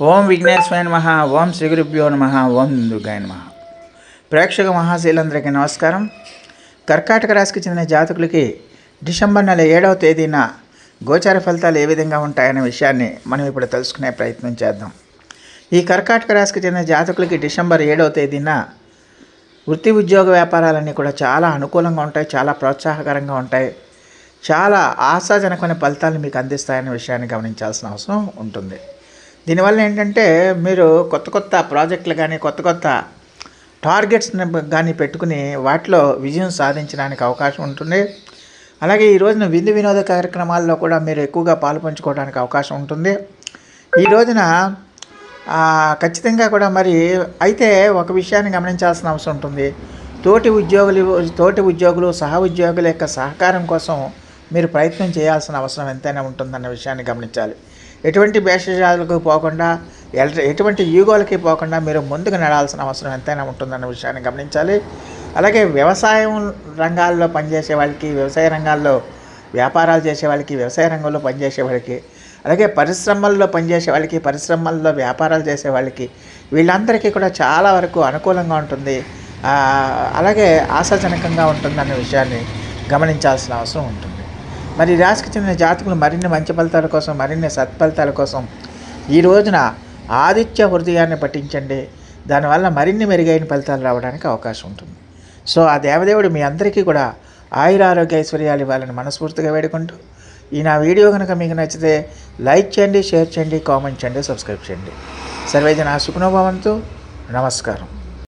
ఓం విఘ్నేశ్వరాయ నమ ఓం శ్రీ గురుభ్యో నమ ఓం దుర్గాయ నమ. ప్రేక్షక మహాశీలందరికీ నమస్కారం. కర్కాటక రాశికి చెందిన జాతకులకి డిసెంబర్ నెల ఏడవ తేదీన గోచార ఫలితాలు ఏ విధంగా ఉంటాయనే విషయాన్ని మనం ఇప్పుడు తెలుసుకునే ప్రయత్నం చేద్దాం. ఈ కర్కాటక రాశికి చెందిన జాతకులకి డిసెంబర్ ఏడవ తేదీన వృత్తి ఉద్యోగ వ్యాపారాలన్నీ కూడా చాలా అనుకూలంగా ఉంటాయి చాలా ప్రోత్సాహకరంగా ఉంటాయి. చాలా ఆశాజనకమైన ఫలితాలు మీకు అందిస్తాయనే విషయాన్ని గమనించాల్సిన అవసరం ఉంటుంది. దీనివల్ల ఏంటంటే మీరు కొత్త కొత్త ప్రాజెక్టులు కానీ కొత్త కొత్త టార్గెట్స్ కానీ పెట్టుకుని వాటిలో విజయం సాధించడానికి అవకాశం ఉంటుంది. అలాగే ఈ రోజున విందు వినోద కార్యక్రమాల్లో కూడా మీరు ఎక్కువగా పాల్పంచుకోవడానికి అవకాశం ఉంటుంది. ఈ రోజున ఖచ్చితంగా కూడా మరి అయితే ఒక విషయాన్ని గమనించాల్సిన అవసరం ఉంటుంది. తోటి ఉద్యోగులు తోటి ఉద్యోగులు సహ ఉద్యోగుల యొక్క సహకారం కోసం మీరు ప్రయత్నం చేయాల్సిన అవసరం ఎంతైనా ఉంటుందన్న విషయాన్ని గమనించాలి. ఎటువంటి భేషజాలకు పోకుండా ఎటువంటి యూగోలకి పోకుండా మీరు ముందుకు నడాల్సిన అవసరం ఎంతైనా ఉంటుందన్న విషయాన్ని గమనించాలి. అలాగే వ్యవసాయం రంగాల్లో పనిచేసే వాళ్ళకి వ్యవసాయ రంగాల్లో వ్యాపారాలు చేసే వాళ్ళకి వ్యవసాయ రంగంలో పనిచేసే వాళ్ళకి అలాగే పరిశ్రమల్లో పనిచేసే వాళ్ళకి పరిశ్రమల్లో వ్యాపారాలు చేసే వాళ్ళకి వీళ్ళందరికీ కూడా చాలా వరకు అనుకూలంగా ఉంటుంది. అలాగే ఆశాజనకంగా ఉంటుందన్న విషయాన్ని గమనించాల్సిన అవసరం ఉంటుంది. మరి రాశికి చెందిన జాతకులు మరిన్ని మంచి ఫలితాల కోసం మరిన్ని సత్ఫలితాల కోసం ఈ రోజున ఆదిత్య హృదయాన్ని పఠించండి. దానివల్ల మరిన్ని మెరుగైన ఫలితాలు రావడానికి అవకాశం ఉంటుంది. సో ఆ దేవదేవుడు మీ అందరికీ కూడా ఆయుర ఆరోగ్య ఐశ్వర్యాలు ఇవ్వాలని మనస్ఫూర్తిగా వేడుకుంటూ ఈ నా వీడియో కనుక మీకు నచ్చితే లైక్ చేయండి షేర్ చేయండి కామెంట్ చేయండి సబ్స్క్రైబ్ చేయండి. సర్వేజన సుఖనోభవంతో. నమస్కారం.